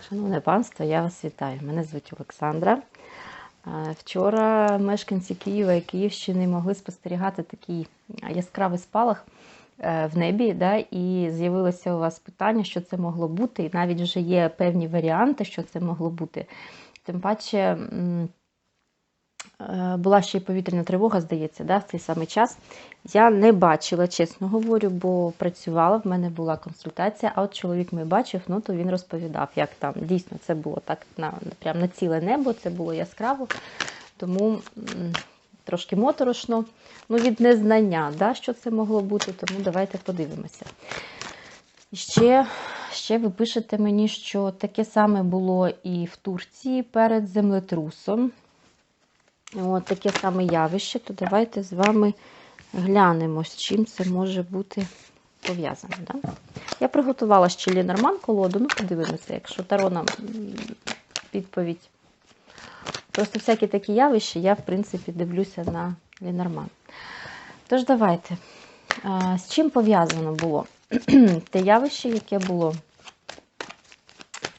Шановне панство, я вас вітаю. Мене звуть Олександра. Вчора мешканці Києва і Київщини могли спостерігати такий яскравий спалах е, в небі, да, і з'явилося у вас питання, що це могло бути, і навіть вже є певні варіанти, що це могло бути. Тим паче була ще й повітряна тривога, здається, да, в цей самий час. Я не бачила, чесно говорю, бо працювала, в мене була консультація, а от чоловік мій бачив, ну то він розповідав, як там дійсно це було так на, прям на ціле небо, це було яскраво, тому трошки моторошно. Ну, від незнання, да, що це могло бути, тому давайте подивимося. Ще, ще ви пишете мені, що таке саме було і в Турції перед землетрусом. От таке саме явище, то давайте з вами глянемо, з чим це може бути пов'язано. Да? Я приготувала ще Лінорман колоду, ну подивимося, якщо Таро нам відповідь. Просто всякі такі явища я, в принципі, дивлюся на Лінорман. Тож, давайте. З чим пов'язано було те явище, яке було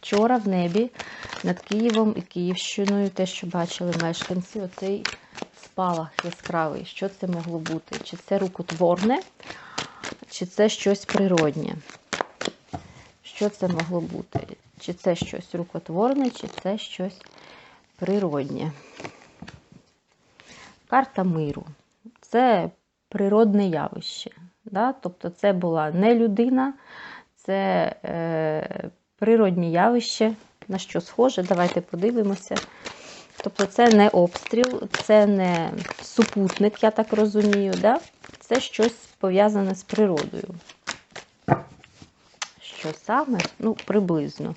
вчора в небі над Києвом і Київщиною, те, що бачили мешканці, оцей спалах яскравий. Що це могло бути? Чи це рукотворне, чи це щось природнє? Що це могло бути? Чи це щось рукотворне, чи це щось природнє? Карта миру. Це природне явище. Да? Тобто це була не людина, це е, природні явище. На що схоже? Давайте подивимося. Тобто це не обстріл, це не супутник, я так розумію. Да? Це щось пов'язане з природою. Що саме? Ну, приблизно.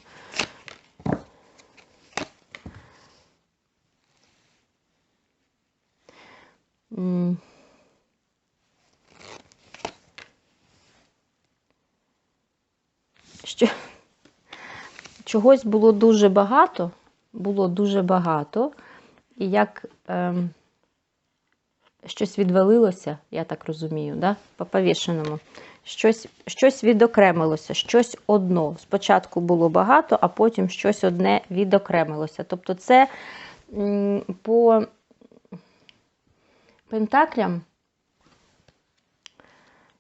Що чогось було дуже багато, було дуже багато, і як ем, щось відвалилося, я так розумію, да? по повішеному. Щось, щось відокремилося, щось одно. Спочатку було багато, а потім щось одне відокремилося. Тобто, це м, по пентаклям.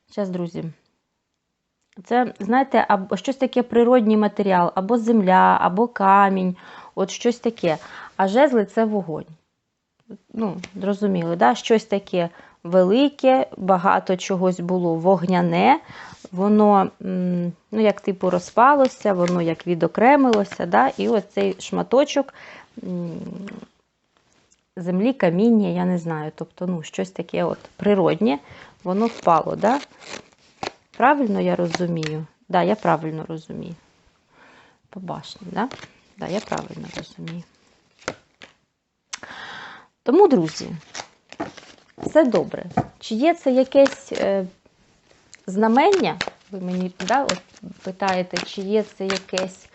Зараз, друзі. Це, знаєте, або щось таке природній матеріал, або земля, або камінь, от щось таке. А жезли це вогонь. Ну, зрозуміли, да? щось таке велике, багато чогось було вогняне, воно, ну, як типу, розпалося, воно як відокремилося, да? і оцей шматочок землі, каміння, я не знаю, тобто, ну, щось таке от природнє, воно впало. Да? Правильно я розумію? Да, я правильно розумію. По башні, да? Да, я правильно розумію. Тому, друзі, все добре. Чи є це якесь е, знамення? Ви мені да, от питаєте, чи є це якесь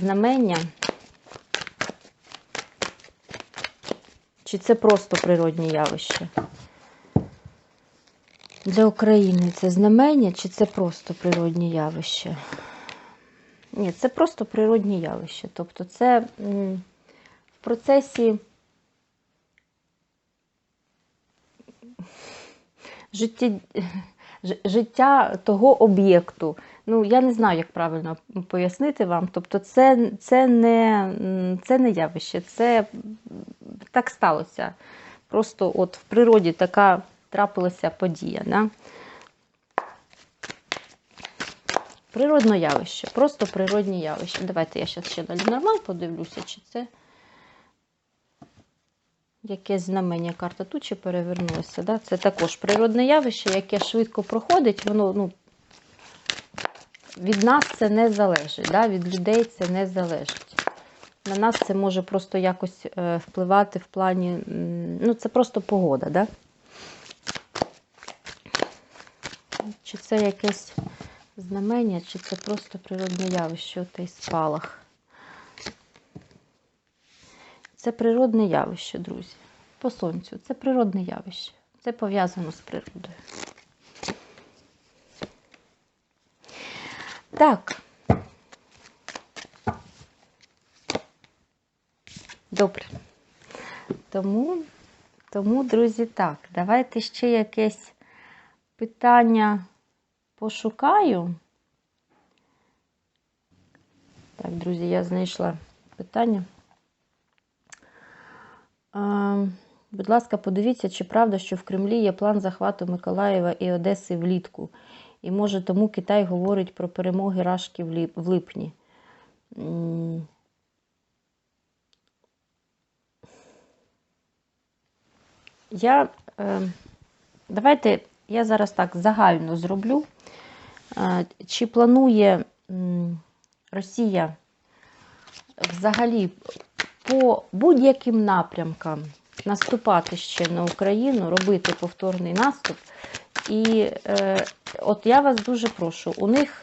знамення? Чи це просто природні явище? Для України це знамення, чи це просто природні явище? Ні, це просто природні явище. Тобто це в процесі житті, життя того об'єкту. Ну, я не знаю, як правильно пояснити вам. Тобто, це, це, не, це не явище, це так сталося. Просто от в природі така трапилася подія. Да? Природне явище, просто природні явище. Давайте я зараз ще далі нормально подивлюся, чи це якесь знамення карта тут чи перевернулося. Да? Це також природне явище, яке швидко проходить, воно ну, від нас це не залежить, да? від людей це не залежить. На нас це може просто якось е, впливати в плані, ну це просто погода, да? Чи це якесь знамення, чи це просто природне явище, отей спалах. Це природне явище, друзі. По сонцю. Це природне явище. Це пов'язано з природою. Так. Добре. Тому, тому, друзі, так, давайте ще якесь питання пошукаю. Так, друзі, я знайшла питання. А, будь ласка, подивіться, чи правда, що в Кремлі є план захвату Миколаєва і Одеси влітку. І може тому Китай говорить про перемоги Рашки в липні. Я, е, давайте я зараз так загально зроблю. Чи планує Росія взагалі по будь-яким напрямкам наступати ще на Україну, робити повторний наступ? І е, от я вас дуже прошу, у них,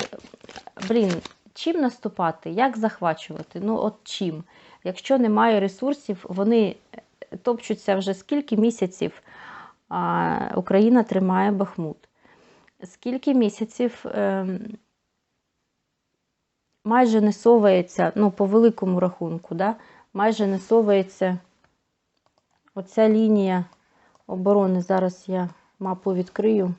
блін, чим наступати, як захвачувати? Ну, от чим? Якщо немає ресурсів, вони топчуться вже скільки місяців а, Україна тримає Бахмут. Скільки місяців ем, майже не совається, ну, по великому рахунку, да, майже не совається оця лінія оборони. Зараз я мапу відкрию.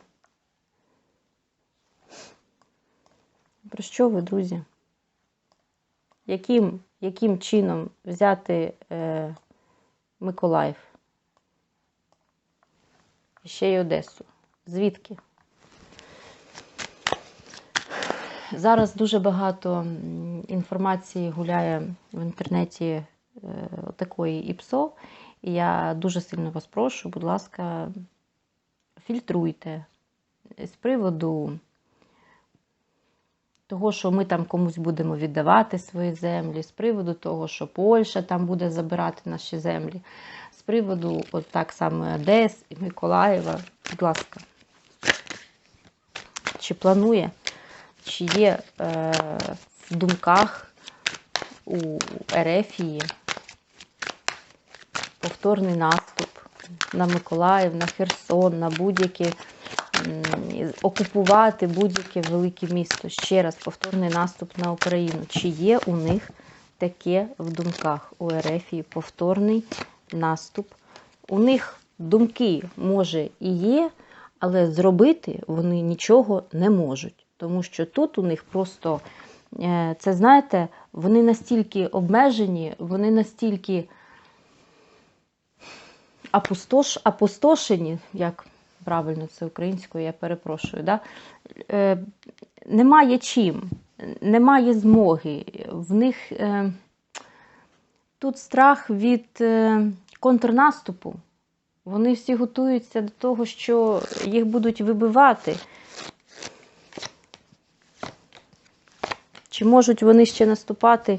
Про що ви, друзі? Яким, яким чином взяти е, Миколаїв? Ще й Одесу. Звідки? Зараз дуже багато інформації гуляє в інтернеті е, такої ІПСО. І я дуже сильно вас прошу, будь ласка, фільтруйте з приводу того, що ми там комусь будемо віддавати свої землі, з приводу того, що Польща там буде забирати наші землі, з приводу от так само Одес і Миколаєва. Будь ласка, чи планує, чи є е, в думках у Ерефії повторний наступ на Миколаїв, на Херсон, на будь-які окупувати будь-яке велике місто. Ще раз повторний наступ на Україну. Чи є у них таке в думках у Ерефії повторний наступ? У них думки, може, і є, але зробити вони нічого не можуть. Тому що тут у них просто, е, це знаєте, вони настільки обмежені, вони настільки апустош, апустошені, як правильно це українською, я перепрошую, да? е, немає чим, немає змоги. В них е, тут страх від е, контрнаступу. Вони всі готуються до того, що їх будуть вибивати. Чи можуть вони ще наступати?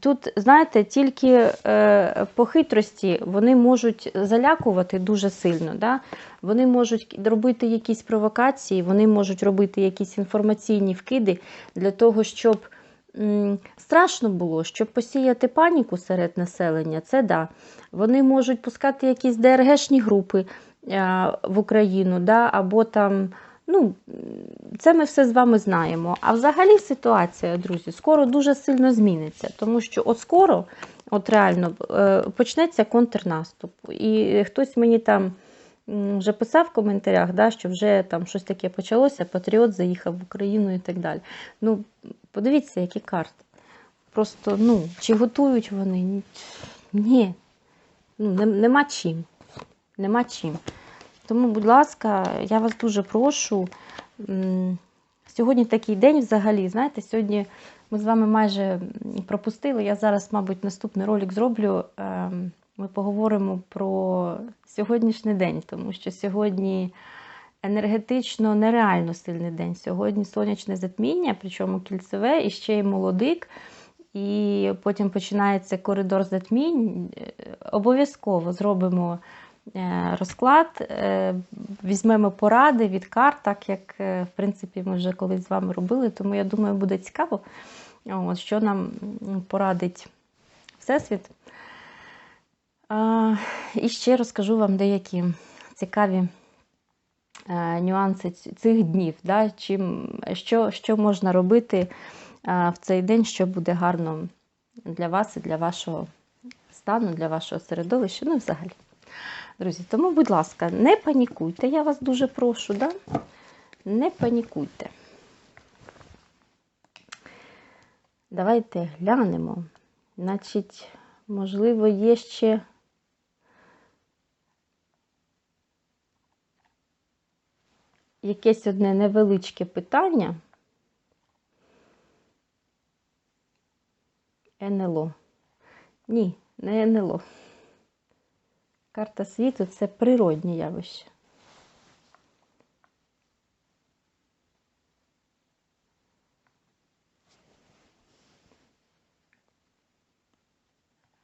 Тут, знаєте, тільки е, по хитрості вони можуть залякувати дуже сильно. Да? Вони можуть робити якісь провокації, вони можуть робити якісь інформаційні вкиди для того, щоб м, страшно було, щоб посіяти паніку серед населення. Це да. Вони можуть пускати якісь ДРГшні групи е, в Україну, да? або там. Ну, це ми все з вами знаємо. А взагалі ситуація, друзі, скоро дуже сильно зміниться, тому що от скоро, от реально, е, почнеться контрнаступ. І хтось мені там вже писав в коментарях, да, що вже там щось таке почалося, Патріот заїхав в Україну і так далі. Ну, подивіться, які карти. Просто, ну, чи готують вони? Ні. Ну, нема чим. Нема чим. Тому, будь ласка, я вас дуже прошу. Сьогодні такий день взагалі, знаєте, сьогодні ми з вами майже пропустили. Я зараз, мабуть, наступний ролик зроблю. ем, Ми поговоримо про сьогоднішній день, тому що сьогодні енергетично нереально сильний день. Сьогодні сонячне затміння, причому кільцеве, і ще й молодик. І потім починається коридор затмінь. Е, Обов'язково зробимо розклад, е, візьмемо поради від карт, так як, е, в принципі, ми вже колись з вами робили, тому я думаю, буде цікаво, що нам порадить Всесвіт. І ще розкажу вам деякі цікаві е, нюанси цих днів, да, чим, що, що можна робити е, в цей день, що буде гарно для вас і для вашого стану, для вашого середовища, ну взагалі. Друзі, тому, будь ласка, не панікуйте, я вас дуже прошу, да? не панікуйте. Давайте глянемо. Значить, можливо, є ще. Якесь одне невеличке питання. НЛО. Ні, не НЛО. Карта світу це природні явища.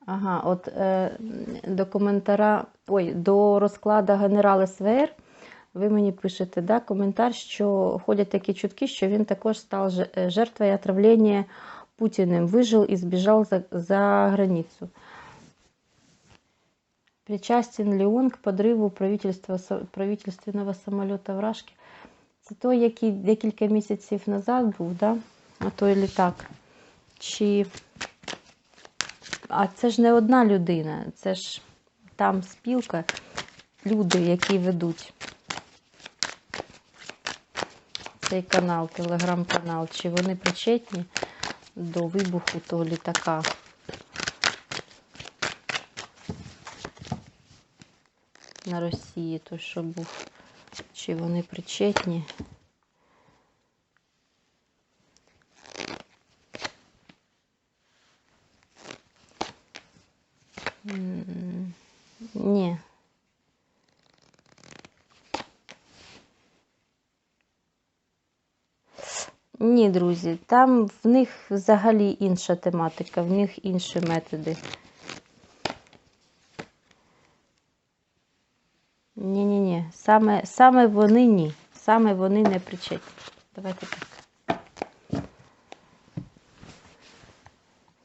Ага, от е, до коментара, ой, до розкладу генерал СВР ви мені пишете да, коментар, що ходять такі чутки, що він також став жертвою отравлення Путіним, вижив і збіжав за, за границю. Причастен ли он к подрыву правительства, правительственного самоліта Вражки? Це той, який декілька місяців назад був, да? а той літак. Чи а це ж не одна людина, це ж там спілка, люди, які ведуть цей канал, телеграм-канал, чи вони причетні до вибуху того літака. На Росії, той, що був, чи вони причетні. Ні. Ні, друзі, там в них взагалі інша тематика, в них інші методи. Саме саме вони ні. Саме вони не причетні. Давайте так.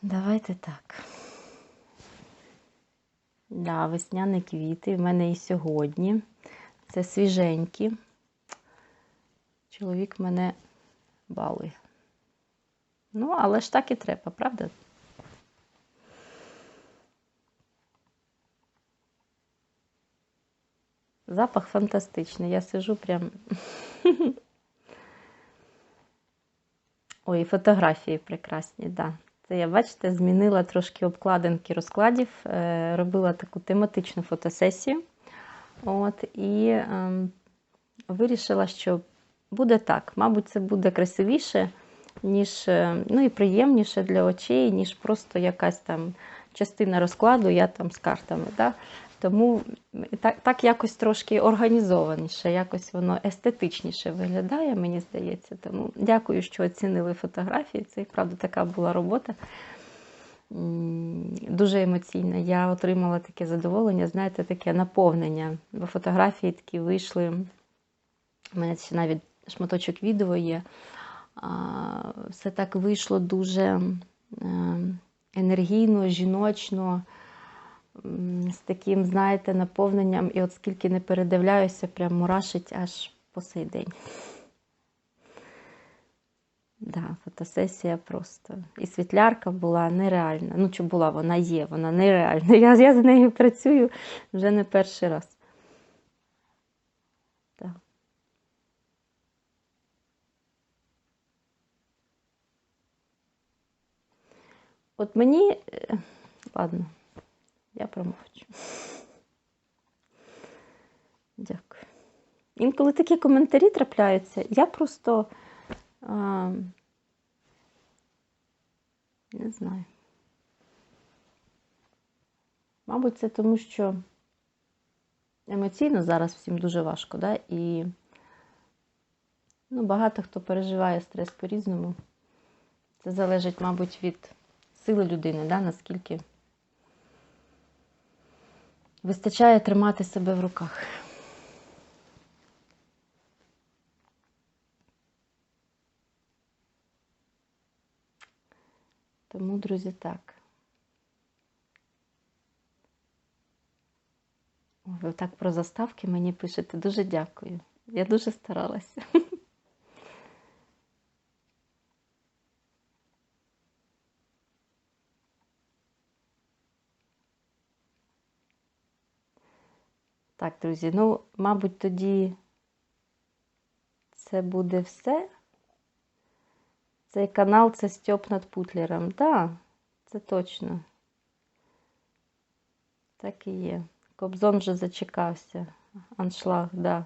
Давайте так. Да, весняні квіти в мене і сьогодні. Це свіженькі. Чоловік мене балує. Ну, але ж так і треба, правда? Запах фантастичний. Я сижу прям. Ой, фотографії прекрасні, так. Да. Це я, бачите, змінила трошки обкладинки розкладів, е, робила таку тематичну фотосесію. От, І е, вирішила, що буде так. Мабуть, це буде красивіше, ніж, е, ну і приємніше для очей, ніж просто якась там частина розкладу, я там з картами. Да? Тому так так якось трошки організованіше, якось воно естетичніше виглядає, мені здається. Тому дякую, що оцінили фотографії. Це правда така була робота. Дуже емоційна. Я отримала таке задоволення, знаєте, таке наповнення. Бо фотографії такі вийшли. У мене ще навіть шматочок відео є. Все так вийшло дуже е, енергійно, жіночно з таким, знаєте, наповненням, і от скільки не передивляюся, прям мурашить аж по сей день. Да, фотосесія просто. І світлярка була нереальна. Ну, чи була, вона є, вона нереальна. Я я з нею працюю вже не перший раз. Так. От мені, е, ладно. Я промовчу. Дякую. Інколи такі коментарі трапляються, я просто а, не знаю. Мабуть, це тому, що емоційно зараз всім дуже важко, да? і ну, багато хто переживає стрес по-різному. Це залежить, мабуть, від сили людини, да? наскільки вистачає тримати себе в руках. Тому, друзі, так. Ви так про заставки мені пишете. Дуже дякую. Я дуже старалася. Так, друзі, ну, мабуть, тоді це буде все. Цей канал це Стьоп над Путлером. Так, це точно. Так і є. Кобзон вже зачекався. Аншлаг, так. да.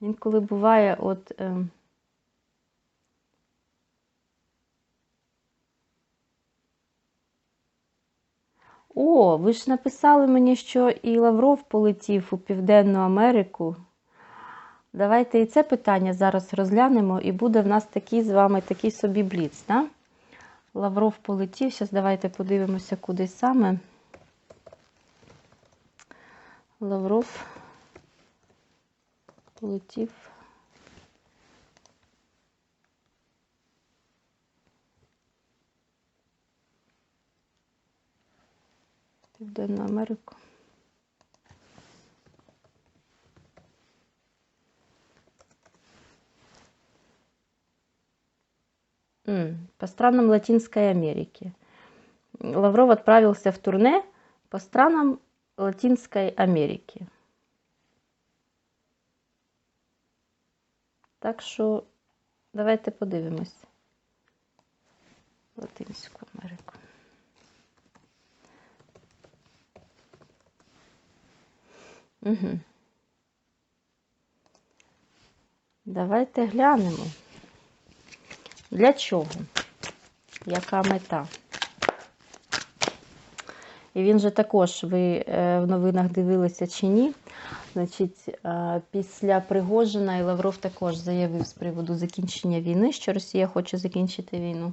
Інколи буває, от. ем, О, ви ж написали мені, що і Лавров полетів у Південну Америку. Давайте і це питання зараз розглянемо, і буде в нас такий з вами такий собі бліц. Да? Лавров полетів. Зараз давайте подивимося, куди саме. Лавров полетів. Південну Америку. По странам Латинской Америки. Лавров отправился в турне по странам Латинской Америки. Так що давайте подивимось Латинську Америку. Угу. Давайте глянемо. Для чого? Яка мета? І він же також, ви е, в новинах дивилися чи ні. Значить, е, після Пригожина і Лавров також заявив з приводу закінчення війни, що Росія хоче закінчити війну.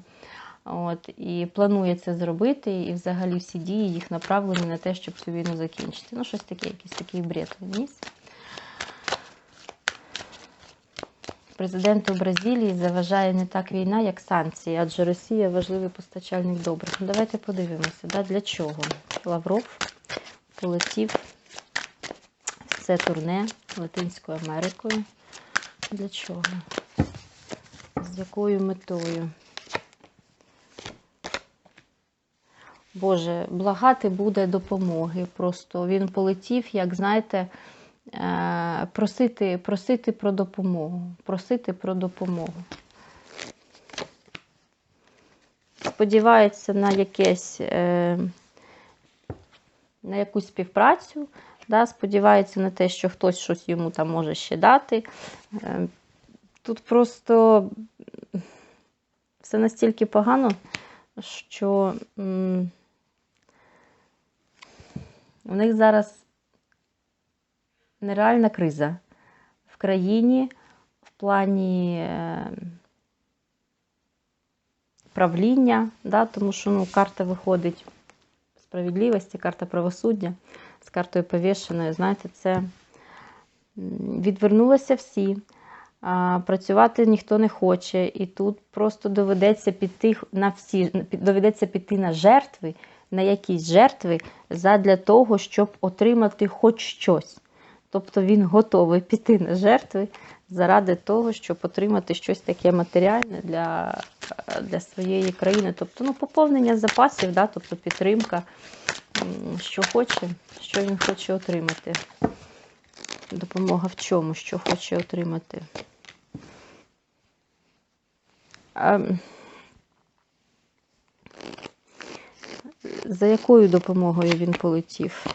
От, І планує це зробити, і взагалі всі дії їх направлені на те, щоб цю війну закінчити. Ну, щось таке, якийсь такий бред вніс. Президенту Бразилії заважає не так війна, як санкції, адже Росія важливий постачальник добрив. Ну, давайте подивимося, да, для чого Лавров полетів це турне Латинською Америкою. Для чого? З якою метою? Боже, благати буде допомоги. Просто він полетів, як знаєте, е, просити, просити про допомогу. Просити про допомогу. Сподівається на якесь, е, на якусь співпрацю, да, сподівається на те, що хтось щось йому там може ще дати. Е, Тут просто все настільки погано, що. У них зараз нереальна криза в країні в плані е, правління, да, тому що ну, карта виходить справедливості, карта правосуддя з картою повішеною. Знаєте, це відвернулися всі. Працювати ніхто не хоче, і тут просто доведеться піти на всі, доведеться піти на жертви, на якісь жертви задля того, щоб отримати хоч щось. Тобто він готовий піти на жертви заради того, щоб отримати щось таке матеріальне для для своєї країни. Тобто ну, поповнення запасів, да, тобто підтримка, що хоче, що він хоче отримати. Допомога в чому, що хоче отримати. За якою допомогою він полетів?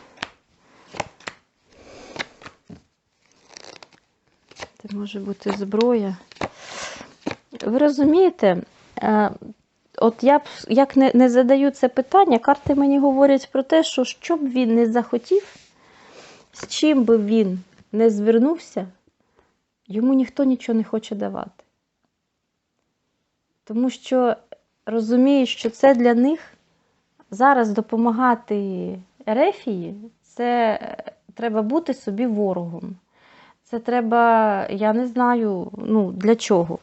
Це може бути зброя. Ви розумієте, от я як не, не задаю це питання, карти мені говорять про те, що що б він не захотів, з чим би він не звернувся, йому ніхто нічого не хоче давати. Тому що розуміють, що це для них зараз допомагати Ерефії, це треба бути собі ворогом. Це треба, я не знаю, ну, для чого.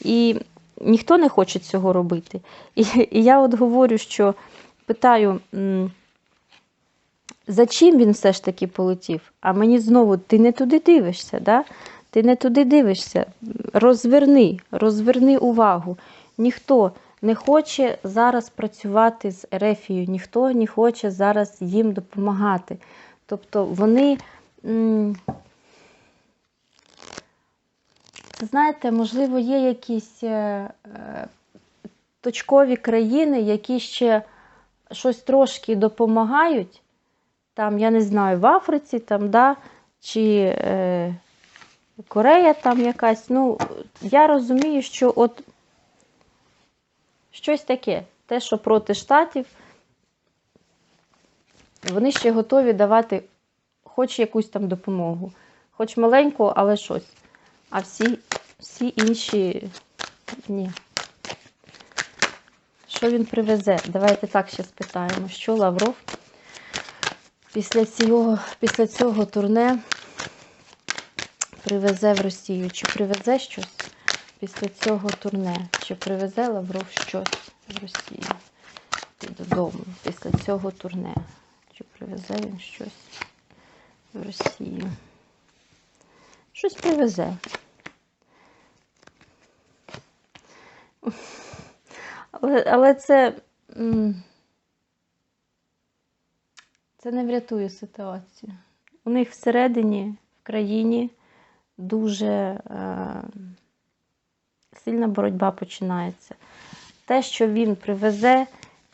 І ніхто не хоче цього робити. І, і я от говорю, що питаю, за чим він все ж таки полетів? А мені знову ти не туди дивишся. Да? Ти не туди дивишся. Розверни, розверни увагу. Ніхто не хоче зараз працювати з Ерефією, ніхто не хоче зараз їм допомагати. Тобто вони. знаєте, можливо, є якісь е, е, точкові країни, які ще щось трошки допомагають. Там, я не знаю, в Африці, там, да, чи е, Корея там якась. Ну, я розумію, що от щось таке, те, що проти штатів, вони ще готові давати хоч якусь там допомогу, хоч маленьку, але щось. А всі, всі інші ні. Що він привезе? Давайте так ще спитаємо, що Лавров після цього, після цього турне привезе в Росію? Чи привезе щось після цього турне? Чи привезе Лавров щось в Росію додому після цього турне? Чи привезе він щось в Росію? Щось привезе. Але, але це, це не врятує ситуацію. У них всередині, в країні, дуже е, сильна боротьба починається. Те, що він привезе,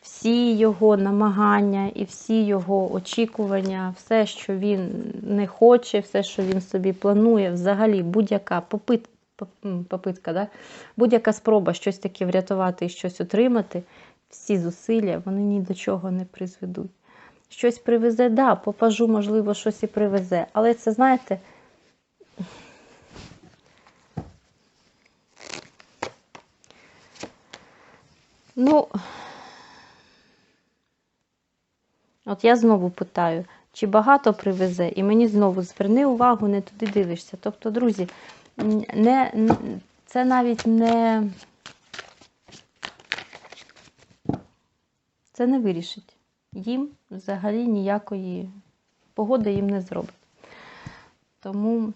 всі його намагання і всі його очікування, все, що він не хоче, все, що він собі планує, взагалі будь-яка попит, попитка, да? будь-яка спроба щось таке врятувати і щось отримати, всі зусилля, вони ні до чого не призведуть. Щось привезе, да, попажу, можливо, щось і привезе. Але це, знаєте, ну, от я знову питаю, чи багато привезе, і мені знову зверни увагу, не туди дивишся. Тобто, друзі, не, це навіть не. Це не вирішить. Їм взагалі ніякої погоди їм не зробить. Тому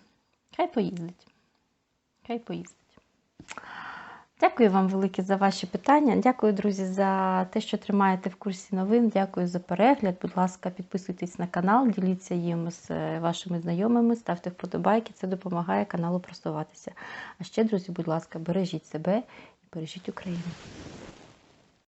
хай поїздить. Хай поїздить. Дякую вам велике за ваші питання. Дякую, друзі, за те, що тримаєте в курсі новин. Дякую за перегляд. Будь ласка, підписуйтесь на канал, діліться їм з е, вашими знайомими, ставте вподобайки. Це допомагає каналу просуватися. А ще, друзі, будь ласка, бережіть себе і бережіть Україну.